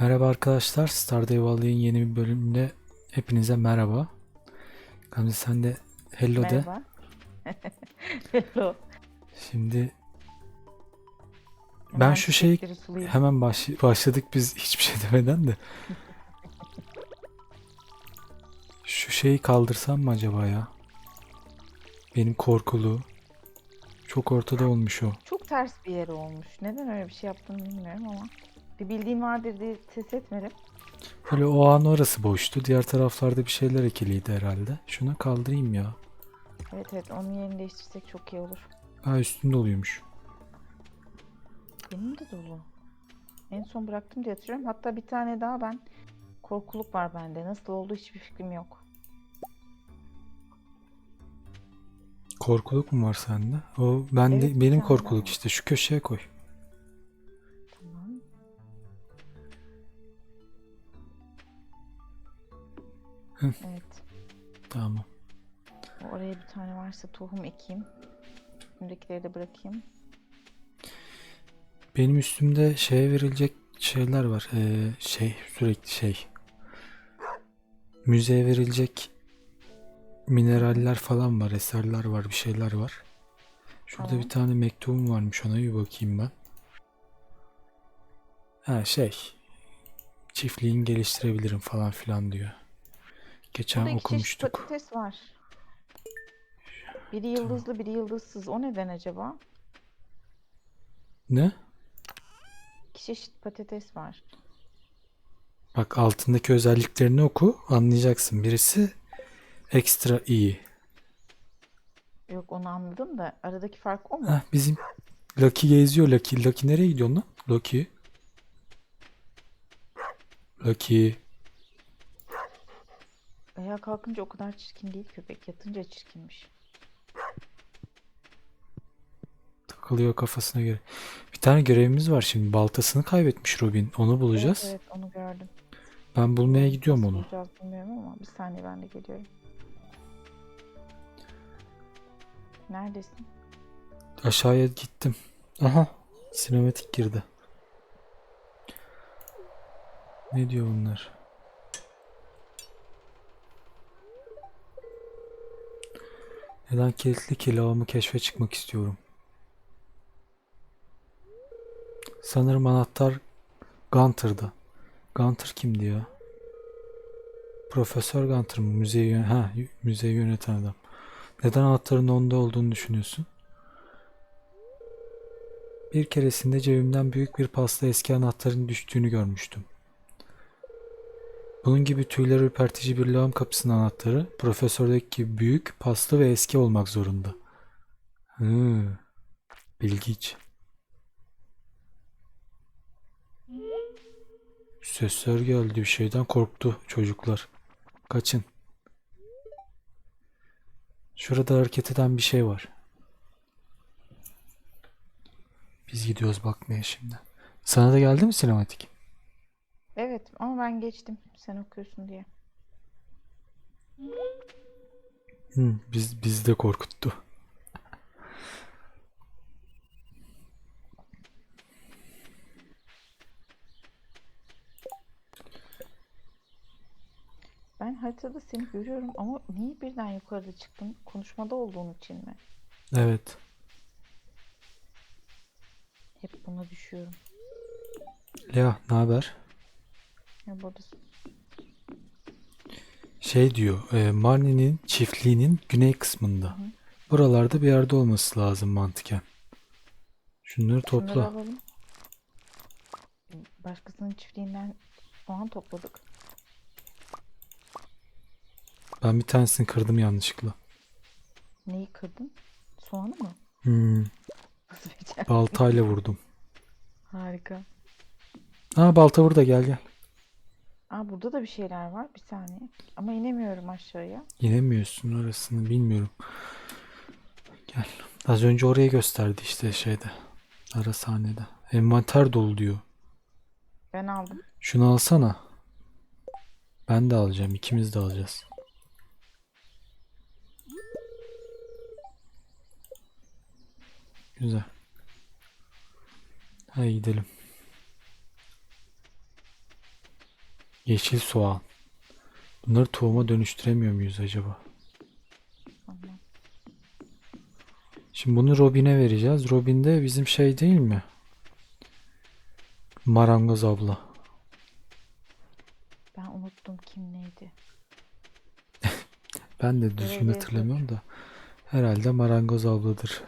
Merhaba arkadaşlar, Stardew Valley'in yeni bir bölümünde hepinize merhaba. Gamze sen de hello de. Merhaba. Hello. Şimdi ben Hemen şu sulayayım. hemen baş- başladık biz hiçbir şey demeden de. Şu şeyi kaldırsam mı acaba ya? Benim korkulu. Çok ortada olmuş o. Çok ters bir yer olmuş. Neden öyle bir şey yaptığını bilmiyorum ama. Bir bildiğin vardır diye ses etmedim. Böyle o an orası boştu. Diğer taraflarda bir şeyler ekiliydi herhalde. Şunu kaldırayım ya. Evet evet onun yerini değiştirsek çok iyi olur. Ha üstünde oluyormuş. Benim de dolu. En son bıraktım diye hatırlıyorum. Hatta bir tane daha ben korkuluk var bende. Nasıl oldu hiçbir fikrim yok. Korkuluk mu var sende? O ben Evet, de benim korkuluk daha. işte şu köşeye koy. Evet. Tamam. Oraya bir tane varsa tohum ekeyim. Üstündekileri de bırakayım. Benim üstümde şeye verilecek şeyler var. Ee, şey sürekli şey. Müzeye verilecek mineraller falan var, eserler var, bir şeyler var. Şurada Tamam. bir tane mektubum varmış ona bir bakayım ben. Ha şey. Çiftliğin geliştirebilirim falan filan diyor. Geçen Burada iki çeşit okumuştuk. patates var. Biri yıldızlı, biri yıldızsız. O neden acaba? Ne? İki çeşit patates var. Bak altındaki özelliklerini oku anlayacaksın. Birisi ekstra iyi. Yok onu anladım da aradaki fark o mu? Heh, bizim Lucky geziyor Lucky. Lucky nereye gidiyorsun lan? Lucky. Lucky. Ayağa kalkınca o kadar çirkin değil köpek. Yatınca çirkinmiş. Takılıyor kafasına göre. Bir tane görevimiz var şimdi. Baltasını kaybetmiş Robin. Onu bulacağız. Evet, evet onu gördüm. Ben bulmaya gidiyorum Nasıl onu. bulacağız bilmiyorum ama bir saniye ben de geliyorum. Neredesin? Aşağıya gittim. Aha. Sinematik girdi. Ne diyor bunlar? Neden kilitli ki lağımı keşfe çıkmak istiyorum. Sanırım anahtar Gunter'da. Gunter kimdi ya? Profesör Gunter mı? Müzeyi, ha, müzeyi yöneten adam. Neden anahtarın onda olduğunu düşünüyorsun? Bir keresinde cebimden büyük bir pasta eski anahtarın düştüğünü görmüştüm. Bunun gibi tüyler ürpertici bir lağım kapısının anahtarı profesördeki büyük, paslı ve eski olmak zorunda. Hı, bilgiç. Sesler geldi bir şeyden korktu çocuklar. Kaçın. Şurada hareket eden bir şey var. Biz gidiyoruz bakmaya şimdi. Sana da geldi mi sinematik? Evet ama ben geçtim. Sen okuyorsun diye. Hı, biz bizi de korkuttu. Ben haritada seni görüyorum ama niye birden yukarıda çıktın? Konuşmada olduğun için mi? Evet. Hep buna düşüyorum. Lea, ne haber? Ya buradasın. Şey diyor, e, Marnie'nin çiftliğinin güney kısmında. hı. Buralarda bir yerde olması lazım mantıken. Şunları Şunları topla. alalım. Başkasının çiftliğinden soğan topladık. Ben bir tanesini kırdım yanlışlıkla. Neyi kırdın? Soğanı mı? Hmm, baltayla vurdum. Harika. Aa balta burada gel gel. Aa burada da bir şeyler var. Bir saniye. Ama inemiyorum aşağıya. İnemiyorsun orasını bilmiyorum. Gel. Az önce orayı gösterdi işte şeyde. Ara sahnede. Envanter dolu diyor. Ben aldım. Şunu alsana. Ben de alacağım. İkimiz de alacağız. Güzel. Hadi gidelim. Yeşil soğan. Bunları tohuma dönüştüremiyor muyuz acaba? Tamam. Şimdi bunu Robin'e vereceğiz. Robin de bizim şey değil mi? Marangoz abla. Ben unuttum kim neydi. Ben de düzgün Evet, hatırlamıyorum da. Herhalde marangoz abladır.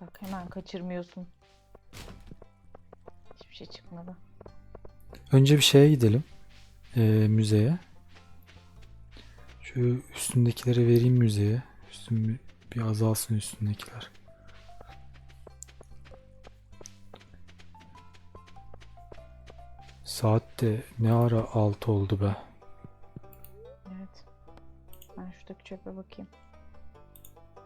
Bak hemen kaçırmıyorsun. Hiçbir şey çıkmadı. Önce bir şeye gidelim. Ee, müzeye. Şu üstündekileri vereyim müzeye. Üstün bir, azalsın üstündekiler. Saat de ne ara 6 oldu be. Evet. Ben şuradaki çöpe bakayım.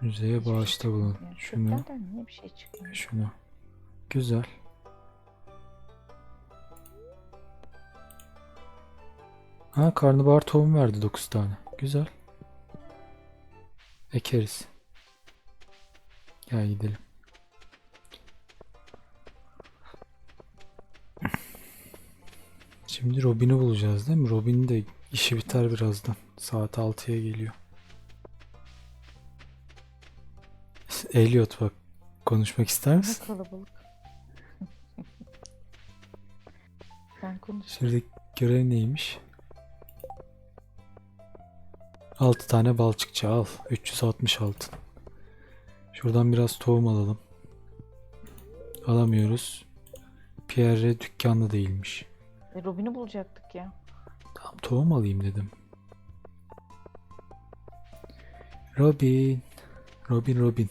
Müzeye şey bağışta bulun. Şunu, niye bir şey çıkmıyor? şunu. Güzel. Ha karnabahar tohum verdi 9 tane. Güzel. Ekeriz. Gel gidelim. Şimdi Robin'i bulacağız değil mi? Robin de işi biter birazdan. Saat 6'ya geliyor. Elliot bak konuşmak ister Ne misin? kalabalık. Sen konuş. Şuradaki görev neymiş? 6 tane balçıkçı al. 360 altın. Şuradan biraz tohum alalım. Alamıyoruz. Pierre dükkanlı değilmiş. E, Robin'i bulacaktık ya. Tamam tohum alayım dedim. Robin. Robin Robin.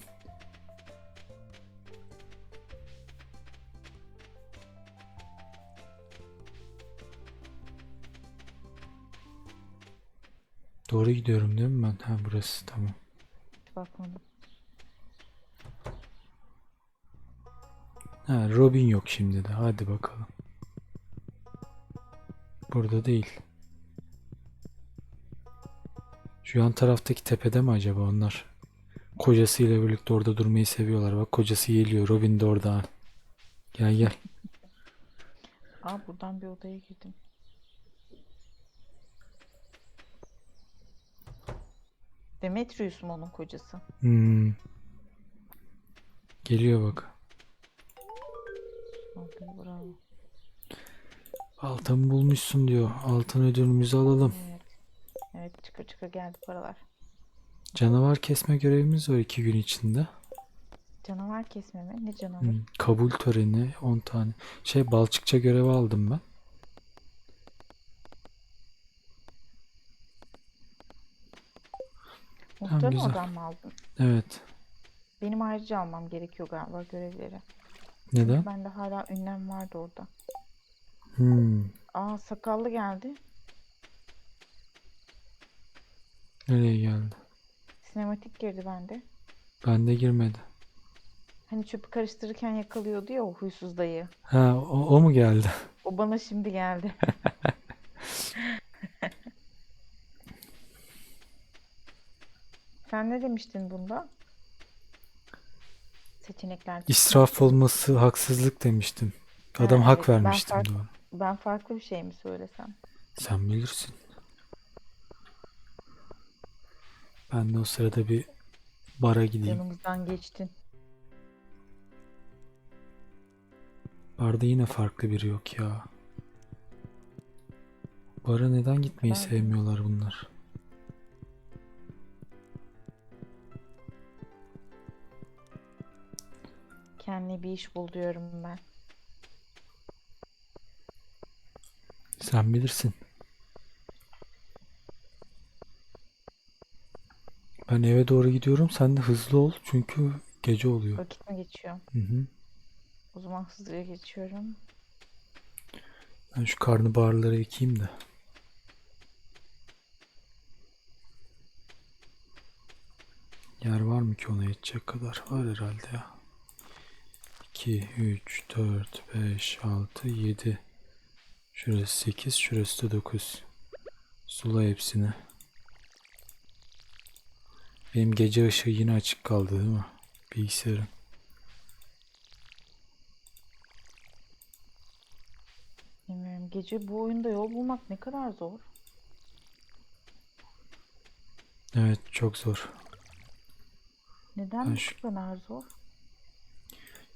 Doğru gidiyorum değil mi ben? Ha burası tamam. Bakmadım. Ha Robin yok şimdi de. Hadi bakalım. Burada değil. Şu yan taraftaki tepede mi acaba onlar? Kocasıyla birlikte orada durmayı seviyorlar. Bak kocası geliyor. Robin de orada. Gel gel. Aa buradan bir odaya girdim. Demetrius mu onun kocası? Hmm. Geliyor bak. Bravo. Altın bulmuşsun diyor. Altın ödülümüzü alalım. Evet. Evet çıka çıka geldi paralar. Canavar kesme görevimiz var iki gün içinde. Canavar kesme mi? Ne canavar? Hmm, Kabul töreni 10 tane. Şey balçıkça görevi aldım ben. Muhtarın güzel. odan mı aldın? Evet. Benim ayrıca almam gerekiyor galiba görevleri. Neden? Bende hala ünlem vardı orada. Hmm. Aa sakallı geldi. Nereye geldi? Sinematik girdi bende. Bende girmedi. Hani çöpü karıştırırken yakalıyordu ya o huysuz dayı. Ha o, o mu geldi? O bana şimdi geldi. Sen ne demiştin bunda? Seçenekler. İsraf olması haksızlık demiştim. Adam Ha, hak evet, ben vermiştim fark- doğru. Ben farklı bir şey mi söylesem? Sen bilirsin. Ben de o sırada bir bara gideyim. Yanımızdan geçtin. Barda yine farklı biri yok ya. Bara neden gitmeyi Ben- sevmiyorlar bunlar? Kendine bir iş bul diyorum ben. Sen bilirsin. Ben eve doğru gidiyorum. Sen de hızlı ol çünkü gece oluyor. Vakit mi geçiyor? Hı hı. O zaman hızlıca geçiyorum. Ben şu karnabaharları ekeyim de. Yer var mı ki ona yetecek kadar? Var herhalde ya. 2, 3, 4, 5, 6, 7. Şurası 8, şurası da 9. Sula hepsini. Benim gece ışığı yine açık kaldı değil mi? Bilgisayarın. Bilmiyorum Gece bu oyunda yol bulmak ne kadar zor. Evet çok zor. Neden Ben bu şu- kadar zor?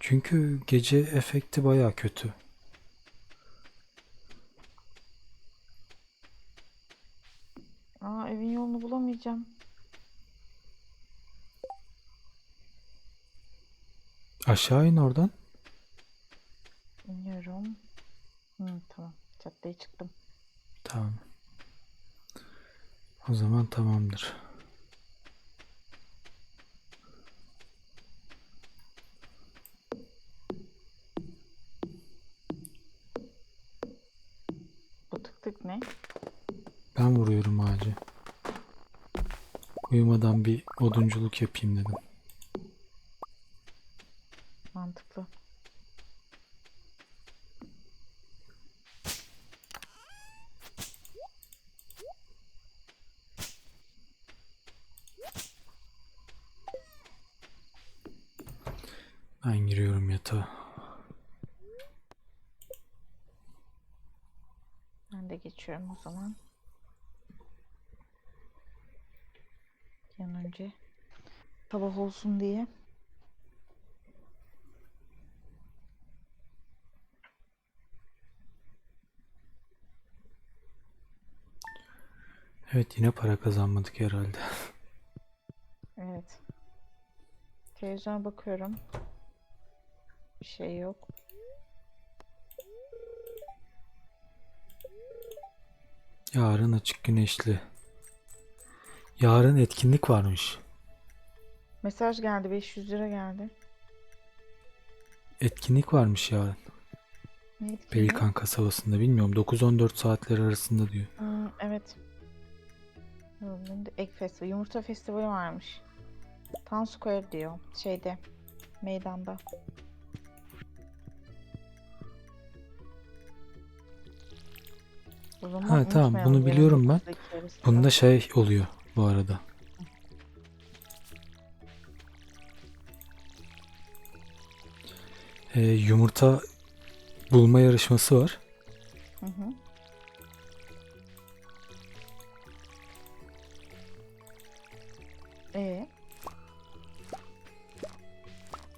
Çünkü gece efekti baya kötü. Aa evin yolunu bulamayacağım. Aşağı in oradan. İniyorum. Hı, tamam. Caddeye çıktım. Tamam. O zaman tamamdır. Bu tık tık ne? Ben vuruyorum ağacı. Uyumadan bir odunculuk yapayım dedim. Mantıklı. Ben giriyorum yatağa. Ben de geçiyorum o zaman. Bir an önce sabah olsun diye. Evet yine para kazanmadık herhalde. Evet. Televizyona bakıyorum. Bir şey yok. Yarın açık güneşli. Yarın etkinlik varmış. Mesaj geldi. 500 lira geldi. Etkinlik varmış yarın. Ne? Pelikan kasabasında bilmiyorum 9-14 saatler arasında diyor. Hmm, evet. Önünde Egg Festival. Yumurta Festivali varmış. Town Square diyor. Şeyde. Meydanda. O zaman Ha, tamam, unutmayalım bunu yarın biliyorum ben. 9'daki yarışta. Bunda şey oluyor bu arada. Ee, yumurta bulma yarışması var. Hı hı. Ee,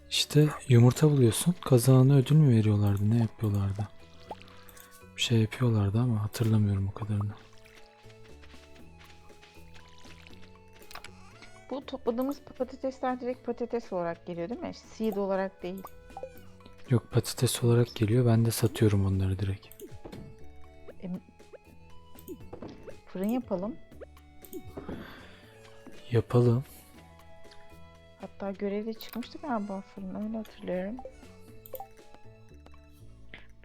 İşte yumurta buluyorsun. Kazanana ödül mü veriyorlardı? Ne yapıyorlardı? Bir şey yapıyorlardı ama hatırlamıyorum o kadarını. bu topladığımız patatesler direkt patates olarak geliyor değil mi? Seed olarak değil. Yok patates olarak geliyor. Ben de satıyorum onları direkt. Fırın yapalım. Yapalım. Hatta görevde çıkmıştı galiba fırın öyle hatırlıyorum.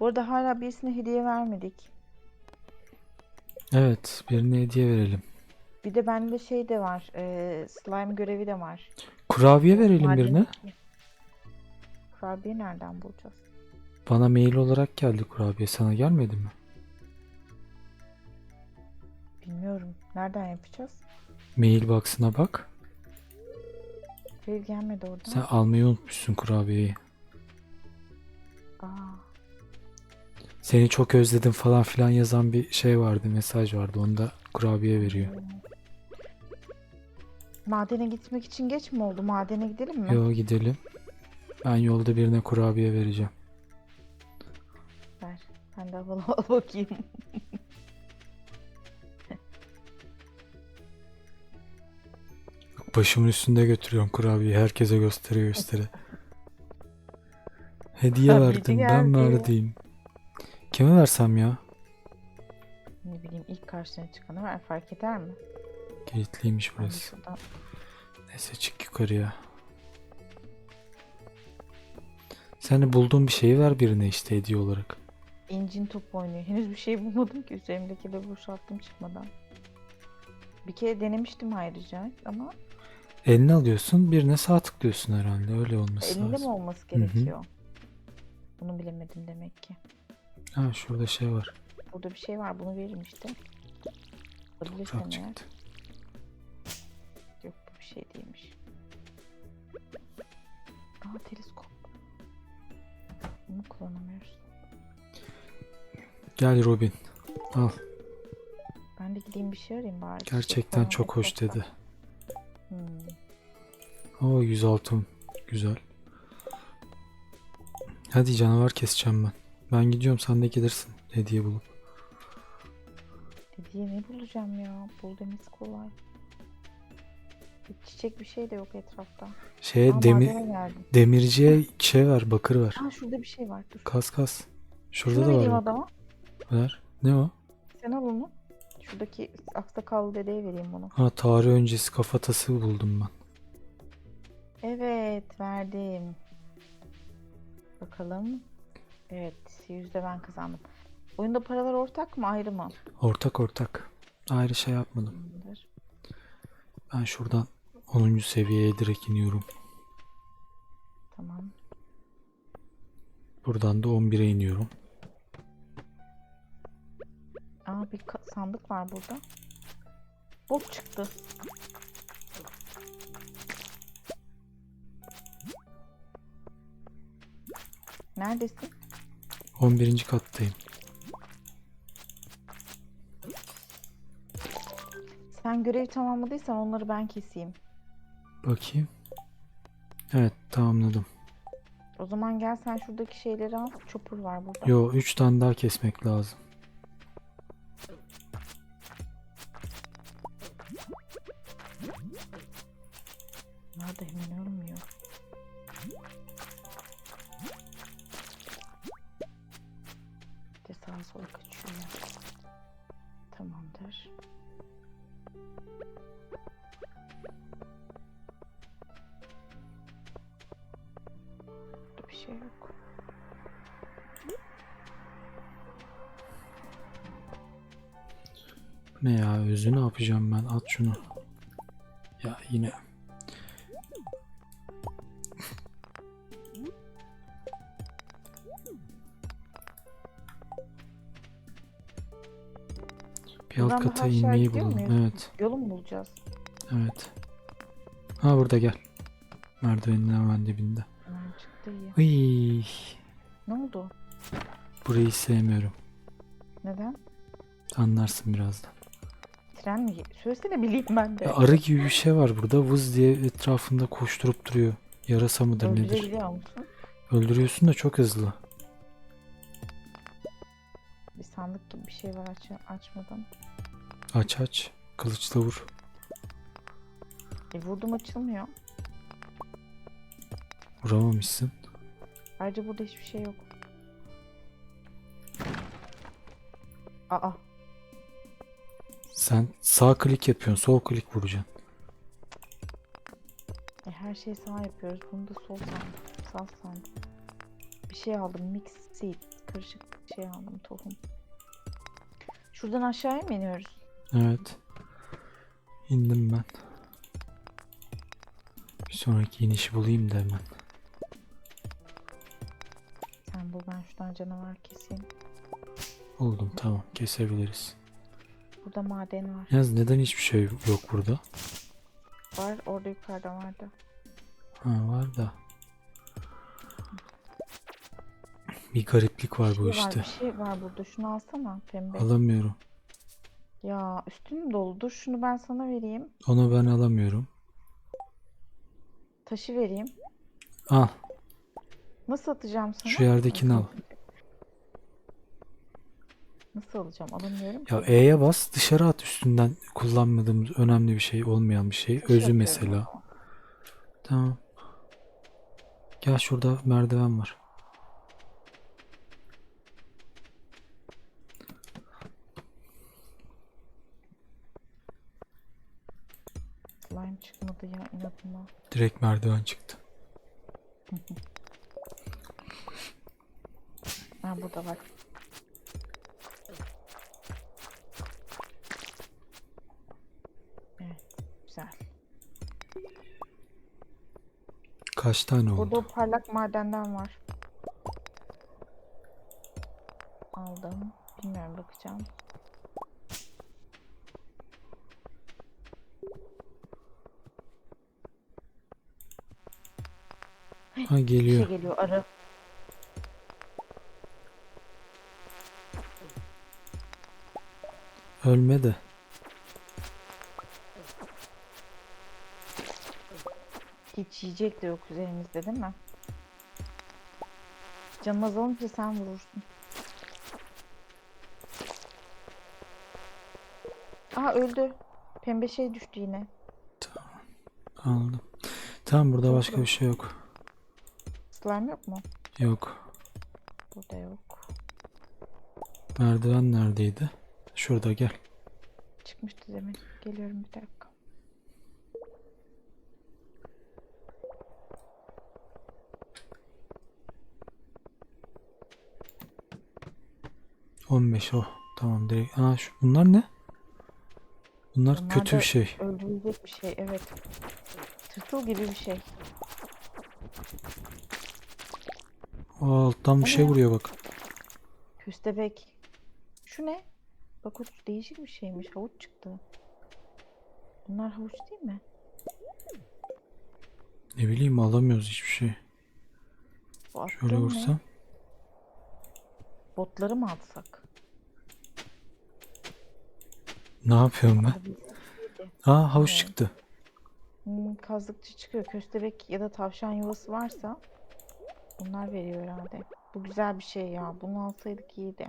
Bu arada hala birisine hediye vermedik. Evet, birine hediye verelim. Bir de bende şey de var. e, slime görevi de var. Kurabiye verelim Maden- birine. Kurabiye nereden bulacağız? Bana mail olarak geldi kurabiye. Sana gelmedi mi? Bilmiyorum. Nereden yapacağız? Mailbox'ına bak. Hayır gelmedi oradan. Sen almayı unutmuşsun kurabiyeyi. Aa, Seni çok özledim falan filan yazan bir şey vardı, mesaj vardı. Onda kurabiye veriyor. Madene gitmek için geç mi oldu? Madene gidelim mi? Yo gidelim. Ben yolda birine kurabiye vereceğim. Ver. Ben de havalı al bakayım. Başımın üstünde götürüyorum kurabiyeyi. Herkese göstere göstere. Hediye verdim. Ben geldi. verdim. Kime versem ya? ne bileyim ilk karşına çıkanı ver. Fark eder mi? Kilitliymiş Ben burası. şuradan Neyse çık yukarıya. Sen de bulduğun bir şeyi ver birine işte hediye olarak. incin top oynuyor. Henüz bir şey bulmadım ki üzerimdekileri boşalttım çıkmadan. Bir kere denemiştim ayrıca ama Eline alıyorsun birine sağ tıklıyorsun herhalde. Öyle olması elinde mi lazım. olması hı. gerekiyor? Bunu bilemedim demek ki. Ha şurada şey var. Burada bir şey var bunu veririm işte. Alabilirsem Toprak eğer. çıktı. Yok bu bir şey değilmiş. Aa teleskop. Bunu kullanamıyoruz. Gel Robin. Al. Ben de gideyim bir şey arayayım bari. Çiçek Gerçekten falan çok hoş etrafta. dedi. Hmm. Oo 100 altın. Güzel. Hadi canavar keseceğim ben. Ben gidiyorum sen de gelirsin hediye bulup. Hediye ne bulacağım ya? Bul demesi kolay. Çiçek bir şey de yok etrafta. Şeye Aa, demir madene geldim. demirciye şey ver bakır ver. Aa şurada bir şey var dur. Kas kas. Şurada Şunu da vereyim var. bak. adama. Ver. Ne o? Sen al onu. Şuradaki aksakallı dedeye vereyim bunu. Ha tarih öncesi kafatası buldum ben. Evet verdim. Bakalım. Evet yüzde ben kazandım. Oyunda paralar ortak mı ayrı mı? Ortak ortak. Ayrı şey yapmadım. Tamamdır. Ben şuradan 10. seviyeye direkt iniyorum. Tamam. Buradan da 11'e iniyorum. Aa bir sandık var burada. Bot çıktı. Neredesin? 11. kattayım. Sen görev tamamladıysan onları ben keseyim. Bakayım. Evet tamamladım. O zaman gel sen şuradaki şeyleri al. Çopur var burada. Yo 3 tane daha kesmek lazım. Da hemen ölmüyor. Bir de sağa sola kaçıyor ya. Tamamdır. Şey yok. Ne ya özü ne yapacağım ben at şunu. Ya yine. Bir alt Buradan kata aşağı inmeyi gidiyor bulalım. muyuz? Evet. Yolu mu bulacağız? Evet. Ha burada gel. Merdivenin hemen dibinde. İyi. Iy, Ne oldu? burayı sevmiyorum. Neden? Anlarsın birazdan. Tren mi? Söylesene bileyim ben de. Ya arı gibi bir şey var burada. Vız diye etrafında koşturup duruyor. Yarasa mıdır nedir? Musun? Öldürüyorsun da çok hızlı. Bir sandık gibi bir şey var aç açmadım. Aç aç. Kılıçla vur. E vurdum açılmıyor. Vuramamışsın. Ayrıca burada hiçbir şey yok. Aa Sen sağ klik yapıyorsun. Sol klik vuracaksın. e, her şeyi sağ yapıyoruz. Bunu da sol sandım. Sağ sandım. Bir şey aldım. Mix seed. Karışık bir şey aldım. Tohum. Şuradan aşağıya mı iniyoruz? Evet. İndim ben. Bir sonraki inişi bulayım da hemen. Bul ben şuradan canavar keseyim. Buldum tamam. Kesebiliriz. Burada maden var. Yalnız neden hiçbir şey yok burada? Var orada yukarıda vardı. Ha var da. Bir gariplik var Bir bu şey var, işte. bir şey var burada. Şunu alsana pembe. Alamıyorum. Ya üstün dolu. Dur şunu ben sana vereyim. Onu ben alamıyorum. Taşı vereyim. Al. Nasıl atacağım sana? Şu yerdekini al. Nasıl alacağım? Alamıyorum Ya. E'ye bas dışarı at üstünden kullanmadığımız önemli bir şey olmayan bir şey. Taş Özü atıyorum mesela. ama. Tamam. Gel şurada merdiven var. Slime çıkmadı ya inadına. Direkt merdiven çıktı. Ha burada var. Evet. Güzel. Kaç tane oldu? Burada parlak madenden var. Aldım. Bilmiyorum bakacağım. Ha Bir şey geliyor. geliyor arı. Ölme de. Hiç yiyecek de yok üzerimizde değil mi? Canım azalınca sen vurursun. Aa öldü. Pembe şey düştü yine. Aldım. Tamam burada başka bir şey yok. Slime yok mu? Yok. Burada yok. Merdiven neredeydi? Şurada gel. Çıkmıştı demin. Geliyorum bir dakika. — 15 o. Tamam direkt. Aa şu, bunlar ne? Bunlar Bunlar kötü bir şey. Öldürülecek bir şey evet. Tırtıl gibi bir şey. Aa, alttan bir şey vuruyor bak. Köstebek. Şu ne? Bak o değişik bir şeymiş. Havuç çıktı. Bunlar havuç değil mi? Ne bileyim alamıyoruz hiçbir şey. Bu Şöyle attığın ne? vursam. Botları mı atsak? Ne yapıyorum ben? Aa havuç Evet. çıktı. hmm, kazdıkça çıkıyor. Köstebek ya da tavşan yuvası varsa bunlar veriyor herhalde. Bu güzel bir şey ya. Bunu alsaydık iyiydi.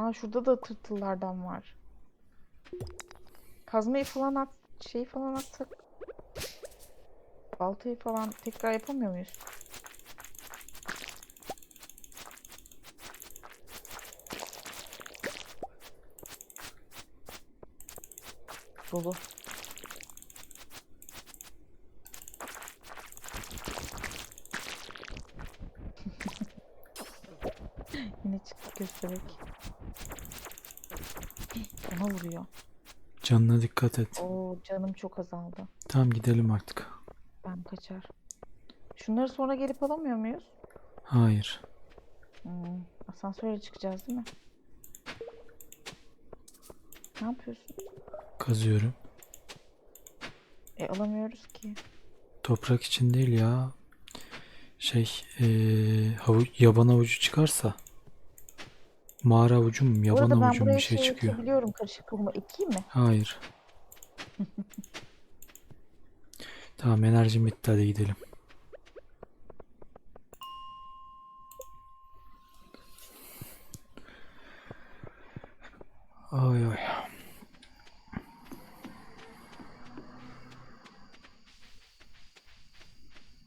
Aa şurada da tırtıllardan var. Kazmayı falan at, şey falan atsak baltayı falan tekrar yapamıyor muyuz? Dolu. Yine çıktı köstebek. Bana vuruyor. Canına dikkat et. Oo canım çok azaldı. Tamam gidelim artık. Ben kaçar. Şunları sonra gelip alamıyor muyuz? Hayır. Hmm, asansöre çıkacağız değil mi? Ne yapıyorsun? Kazıyorum. E alamıyoruz ki. Toprak için değil ya. Şey eee havuç, yaban avucu çıkarsa. Mağara avucu mu? Bu Yaban arada ben buraya bir şey çıkıyor. ekebiliyorum karışık tohumu. Ekeyim mi? Hayır. Tamam enerjim bitti hadi gidelim. Ay ay.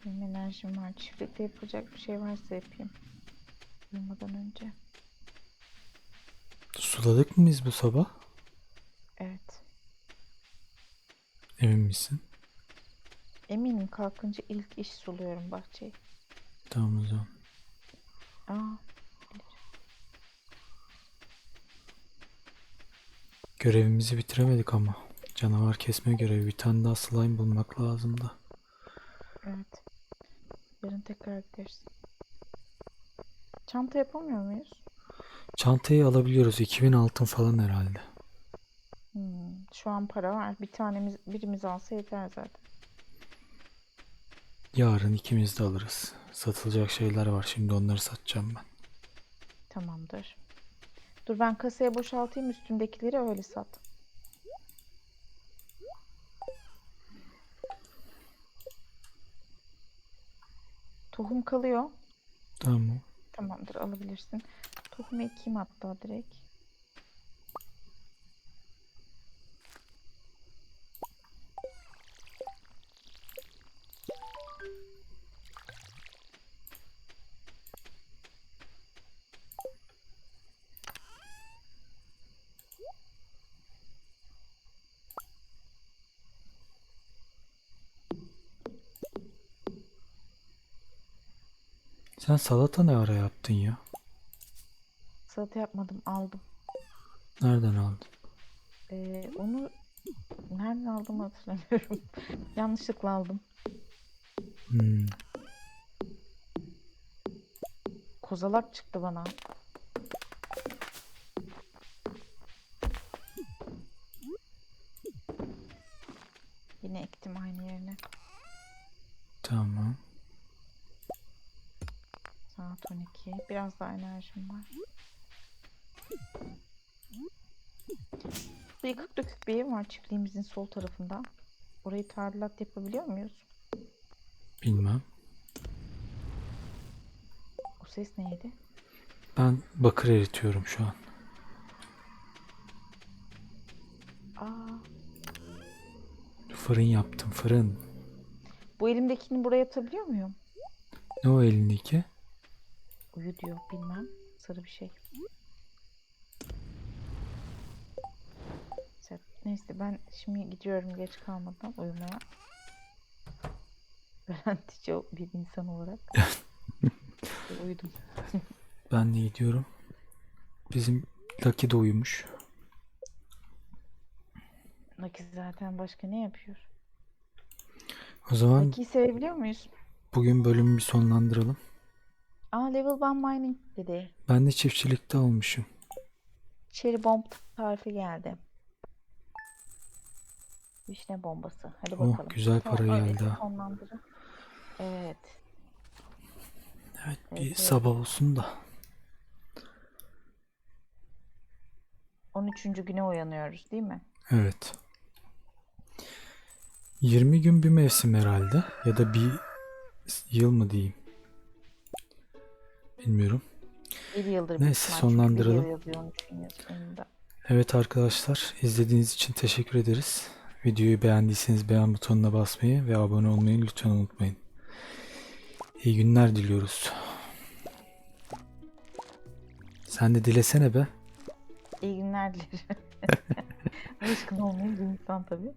Benim enerjim var. Çiftlikte yapacak bir şey varsa yapayım. Uyumadan önce. Suladık mı biz bu sabah? Evet. Emin misin? Eminim kalkınca ilk iş suluyorum bahçeyi. Tamam o zaman. Aa, Görevimizi bitiremedik ama. Canavar kesme görevi. Bir tane daha slime bulmak lazım da. evet. Yarın tekrar gideriz. Çanta yapamıyor muyuz? Çantayı alabiliyoruz. 2000 altın falan herhalde. Hmm, şu an para var. Bir tanemiz birimiz alsa yeter zaten. Yarın ikimiz de alırız. Satılacak şeyler var. Şimdi onları satacağım ben. Tamamdır. Dur ben kasaya boşaltayım üstündekileri öyle sat. Tohum kalıyor. Tamam. Tamamdır alabilirsin. Tohumu ekeyim hatta direkt. Sen salata ne ara yaptın ya? Salata yapmadım aldım. Nereden aldın? Ee, onu nereden aldım hatırlamıyorum. Yanlışlıkla aldım. Hmm. Kozalak çıktı bana. Yine ektim aynı yerine. Tamam. Saat 12. Biraz daha enerjim var. Bu dökük bir ev var çiftliğimizin sol tarafında. Orayı tadilat yapabiliyor muyuz? Bilmem. O ses neydi? Ben bakır eritiyorum şu an. Aa, Fırın yaptım fırın. bu elimdekini buraya atabiliyor muyum? Ne o elindeki? Uyu diyor bilmem. Sarı bir şey. Neyse- ben şimdi gidiyorum geç kalmadan uyumaya. Garantici bir insan olarak. Uyudum. Ben de gidiyorum. Bizim Lucky de uyumuş. Lucky zaten başka ne yapıyor? O zaman Lucky'yi sevebiliyor muyuz? bugün bölümü bir sonlandıralım. Aa level 1 mining dedi. Ben de çiftçilikte olmuşum. Cherry bomb tarifi geldi. Vişne bombası. Hadi Oh, bakalım. güzel Tamam, para öyleyse geldi. Evet. Evet bir Evet, sabah olsun da. 13. güne uyanıyoruz değil mi? Evet. 20 gün bir mevsim herhalde. Ya da bir yıl mı diyeyim. Bilmiyorum. Bir yıldır Neyse, bir sonlandıralım. yıl yazıyor 13 gün yazımında. Evet arkadaşlar izlediğiniz için teşekkür ederiz. Videoyu beğendiyseniz beğen butonuna basmayı ve abone olmayı lütfen unutmayın. İyi günler diliyoruz. Sen de dilesene be. İyi günler dilerim. Alışkın olmayınca insan tabii.